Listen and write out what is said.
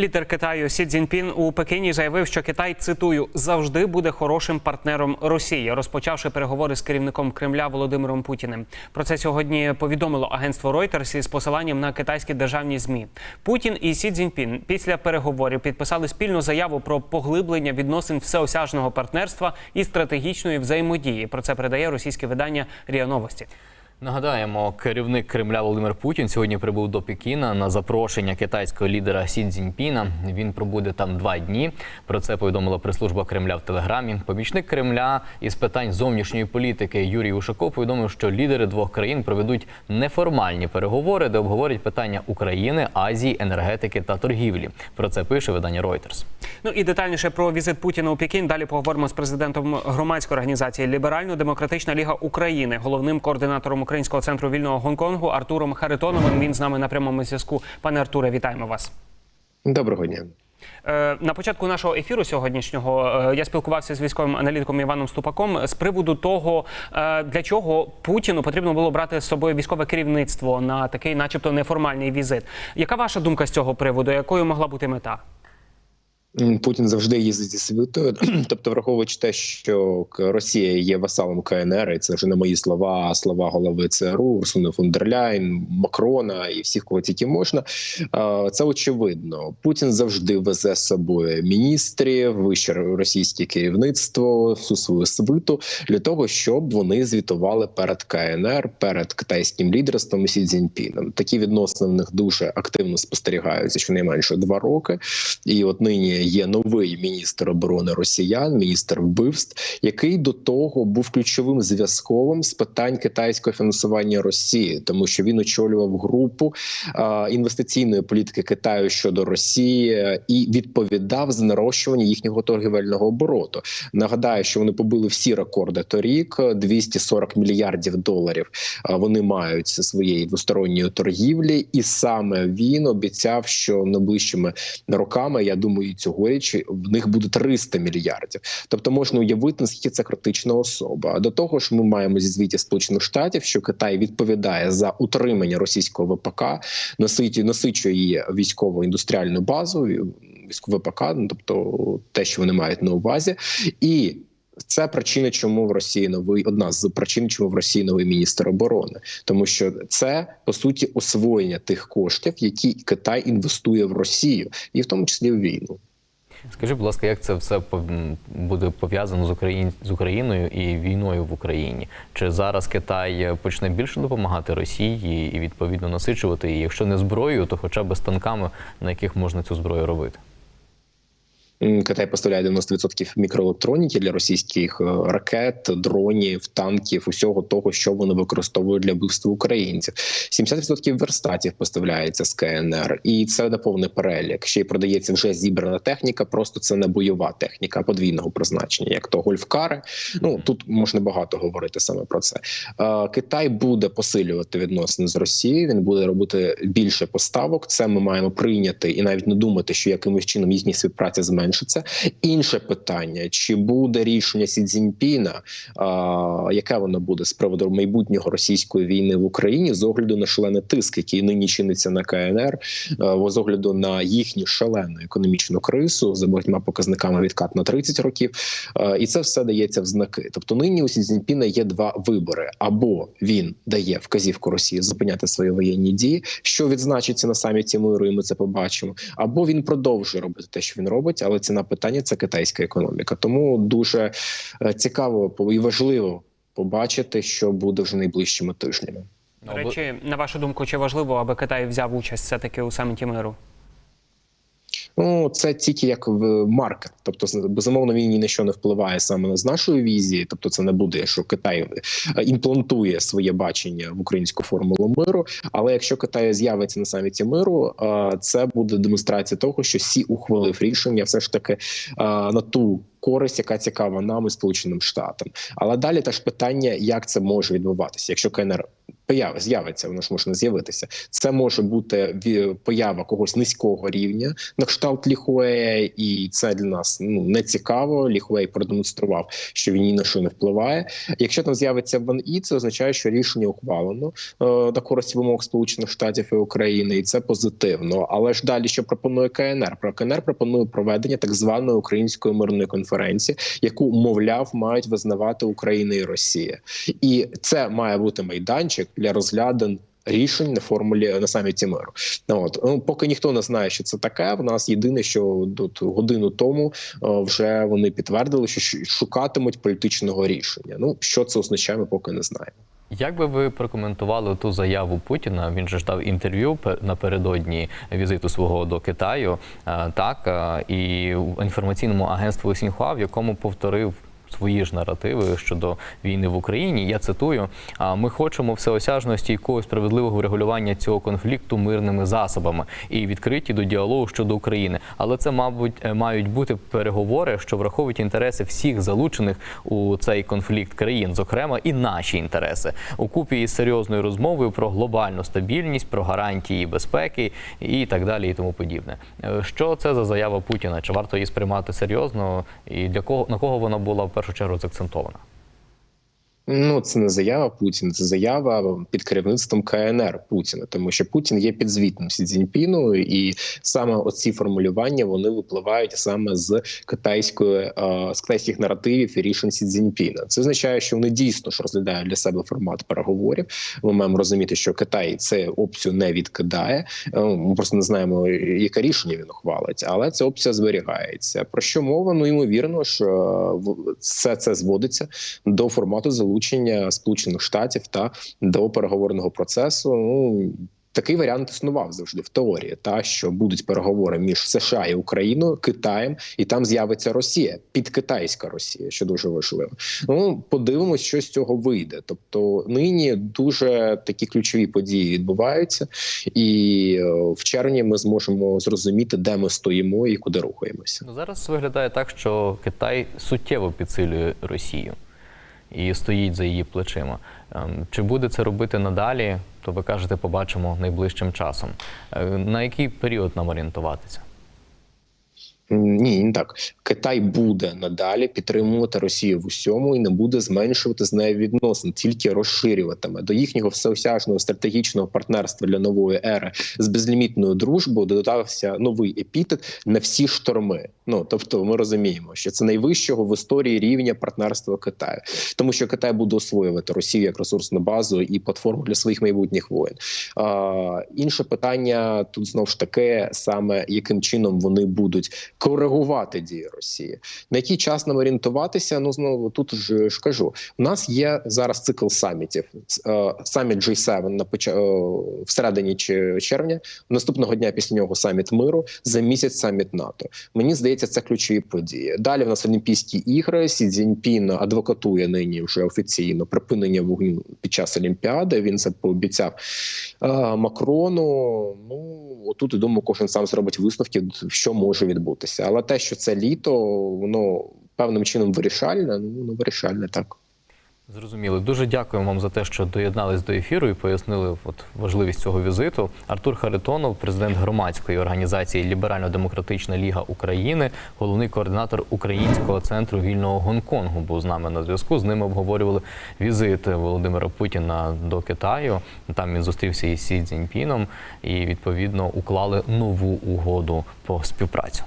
Лідер Китаю Сі Цзіньпін у Пекіні заявив, що Китай цитую завжди буде хорошим партнером Росії, розпочавши переговори з керівником Кремля Володимиром Путіним. Про це сьогодні повідомило агентство Reuters із посиланням на китайські державні змі. Путін і Сі Цзіньпін після переговорів підписали спільну заяву про поглиблення відносин всеосяжного партнерства і стратегічної взаємодії. Про це передає російське видання РІА Новості. Нагадаємо, керівник Кремля Володимир Путін сьогодні прибув до Пекіна на запрошення китайського лідера Сі Цзіньпіна. Він пробуде там два дні. Про це повідомила прес-служба Кремля в Телеграмі. Помічник Кремля із питань зовнішньої політики Юрій Ушаков повідомив, що лідери двох країн проведуть неформальні переговори, де обговорять питання України, Азії, енергетики та торгівлі. Про це пише видання Reuters. Ну і детальніше про візит Путіна у Пекін. Далі поговоримо з президентом громадської організації Ліберально-демократична ліга України, головним координатором Українського центру вільного Гонконгу Артуром Харитоновим. Він з нами на прямому зв'язку. Пане Артуре, вітаємо вас. Доброго дня. Е, На початку нашого ефіру сьогоднішнього е, я спілкувався з військовим аналітиком Іваном Ступаком з приводу того, е, для чого Путіну потрібно було брати з собою військове керівництво на такий, начебто, неформальний візит. Яка ваша думка з цього приводу? Якою могла бути мета? Путін завжди їздить зі світою. Тобто, враховуючи те, що Росія є васалом КНР, і це вже не мої слова, а слова голови ЦРУ, Урсуни фон Макрона і всіх, кого тільки можна. Це очевидно. Путін завжди везе з собою міністрів, вище російське керівництво, всю свою свиту для того, щоб вони звітували перед КНР, перед китайським лідерством і Сі Цзіньпіном. Такі відносини в них дуже активно спостерігаються, щонайменше два роки. І от нині є новий міністр оборони росіян, міністр вбивств, який до того був ключовим зв'язковим з питань китайського фінансування Росії, тому що він очолював групу інвестиційної політики Китаю щодо Росії е, і відповідав за нарощування їхнього торгівельного обороту. Нагадаю, що вони побили всі рекорди торік 240 мільярдів доларів. Вони мають своєї двосторонньої торгівлі, і саме він обіцяв, що найближчими роками, я думаю, і цьогоріч в них буде 300 мільярдів. Тобто можна уявити, наскільки це критична особа. До того ж, ми маємо зі звітів Сполучених Штатів, що Китай відповідає за утримання російського ВПК, насичує, її військово-індустріальну базу. Військове ВПК, ну, тобто те, що вони мають на увазі, і це причина, чому в Росії новий одна з причин, чому в Росії новий міністр оборони, тому що це по суті освоєння тих коштів, які Китай інвестує в Росію, і в тому числі в війну. Скажи, будь ласка, як це все буде пов'язано з Україн... з Україною і війною в Україні? Чи зараз Китай е, почне більше допомагати Росії і відповідно насичувати її? Якщо не зброєю, то хоча б станками, на яких можна цю зброю робити? Китай поставляє 90% мікроелектроніки для російських е, ракет, дронів, танків, усього того, що вони використовують для вбивства українців. 70% верстатів поставляється з КНР, і це не повний перелік. Ще й продається вже зібрана техніка, просто це не бойова техніка подвійного призначення, як то гольфкари. Ну тут можна багато говорити саме про це. Е, Китай буде посилювати відносини з Росією. Він буде робити більше поставок. Це ми маємо прийняти і навіть не думати, що якимось чином їхня співпраця зменшиться. Інше питання: чи буде рішення Сі Цзіньпіна, а, яке воно буде з приводу майбутнього російської війни в Україні з огляду на шалений тиск, який нині чиниться на КНР, а, з огляду на їхню шалену економічну кризу за багатьма показниками відкат на 30 років, а, і це все дається в знаки. Тобто, нині у Сі Цзіньпіна є два вибори: або він дає вказівку Росії зупиняти свої воєнні дії, що відзначиться на саміті миру, і ми це побачимо, або він продовжує робити те, що він робить, але ціна питання це китайська економіка. Тому дуже е, цікаво і важливо побачити, що буде вже найближчими тижнями. До речі, на вашу думку, чи важливо, аби Китай взяв участь все таки у саміті миру? Ну це тільки як в маркер, тобто безумовно він ні на що не впливає саме з нашої візії. Тобто, це не буде, що Китай е, імплантує своє бачення в українську формулу миру. Але якщо Китай з'явиться на саміті миру, е, це буде демонстрація того, що Сі ухвалив рішення, все ж таки е, на ту користь, яка цікава нам і Сполученим Штатам. Але далі теж питання, як це може відбуватися, якщо КНР появи з'явиться, воно ж може не з'явитися. Це може бути поява когось низького рівня на кшталт Ліхуея, і це для нас ну не цікаво. Ліхуей продемонстрував, що він ні на що не впливає. Якщо там з'явиться Ван І, це означає, що рішення ухвалено е, на користь вимог Сполучених Штатів і України, і це позитивно. Але ж далі, що пропонує КНР? Про КНР пропонує проведення так званої української мирної конференції, яку мовляв мають визнавати Україна і Росія, і це має бути майданчик для розглядин. Рішень на формулі на саміті миру. Ну, От ну, поки ніхто не знає, що це таке. В нас єдине, що тут годину тому о, вже вони підтвердили, що шукатимуть політичного рішення. Ну що це означає, ми поки не знаємо. Як би ви прокоментували ту заяву Путіна? Він же ж дав інтерв'ю пе- напередодні візиту свого до Китаю, е, так е, і в інформаційному агентству Сіньхуа, в якому повторив. Свої ж наративи щодо війни в Україні. Я цитую: «А ми хочемо всеосяжного стійкого і справедливого врегулювання цього конфлікту мирними засобами і відкриті до діалогу щодо України. Але це, мабуть, е, мають бути переговори, що враховують інтереси всіх залучених у цей конфлікт країн, зокрема і наші інтереси, у купі із серйозною розмовою про глобальну стабільність, про гарантії безпеки і так далі, і тому подібне. Е, Що це за заява Путіна? Чи варто її сприймати серйозно? І для кого на кого вона була першу чергу заакцентована? Ну, це не заява Путіна, це заява під керівництвом КНР Путіна, тому що Путін є підзвітним Сі Цзіньпіну, і саме оці формулювання вони випливають саме з китайської е, з китайських наративів і рішень Сі Цзіньпіна. Це означає, що вони дійсно ж розглядають для себе формат переговорів. Ми маємо розуміти, що Китай це опцію не відкидає. Е, Ми просто не знаємо, яке рішення він ухвалить, але ця опція зберігається. Про що мова? Ну ймовірно, що все це зводиться до формату залучення Сполучених Штатів та до переговорного процесу. Ну такий варіант існував завжди в теорії, та що будуть переговори між США і Україною, Китаєм, і там з'явиться Росія, підкитайська Росія, що дуже важливо. Ну подивимось, що з цього вийде. Тобто нині дуже такі ключові події відбуваються, і е, в червні ми зможемо зрозуміти, де ми стоїмо і куди рухаємося. Ну зараз виглядає так, що Китай суттєво підсилює Росію і стоїть за її плечима. Ем, Чи буде це робити надалі? То ви кажете, побачимо найближчим часом. Е, На який період нам орієнтуватися? Ні, не так. Китай буде надалі підтримувати Росію в усьому і не буде зменшувати з нею відносин, тільки розширюватиме до їхнього всеосяжного стратегічного партнерства для нової ери з безлімітною дружбою. Додався новий епітет на всі шторми. Ну тобто, ми розуміємо, що це найвищого в історії рівня партнерства Китаю, тому що Китай буде освоювати Росію як ресурсну базу і платформу для своїх майбутніх воєн. А, інше питання тут знову ж таки саме яким чином вони будуть коригувати дії Росії. На який час нам орієнтуватися? Ну знову тут ж, ж кажу. У нас є зараз цикл самітів. Е, Саміт G7 на поча... е, в середині чи- червня. Наступного дня після нього саміт миру. За місяць саміт НАТО. Мені здається, це ключові події. Далі в нас Олімпійські ігри. Сі Цзіньпін адвокатує нині вже офіційно припинення вогню під час Олімпіади. Він це пообіцяв е, Макрону. Ну отут я думаю, кожен сам зробить висновки, що може відбутися. Але те, що це літо, воно певним чином вирішальне, ну воно вирішальне так. Зрозуміло. Дуже дякуємо вам за те, що доєднались до ефіру і пояснили от важливість цього візиту. Артур Харитонов, президент громадської організації Ліберально-демократична ліга України, головний координатор Українського центру вільного Гонконгу, був з нами на зв'язку. З ними обговорювали візит Володимира Путіна до Китаю. Там він зустрівся із Сі Цзіньпіном і відповідно уклали нову угоду про співпрацю.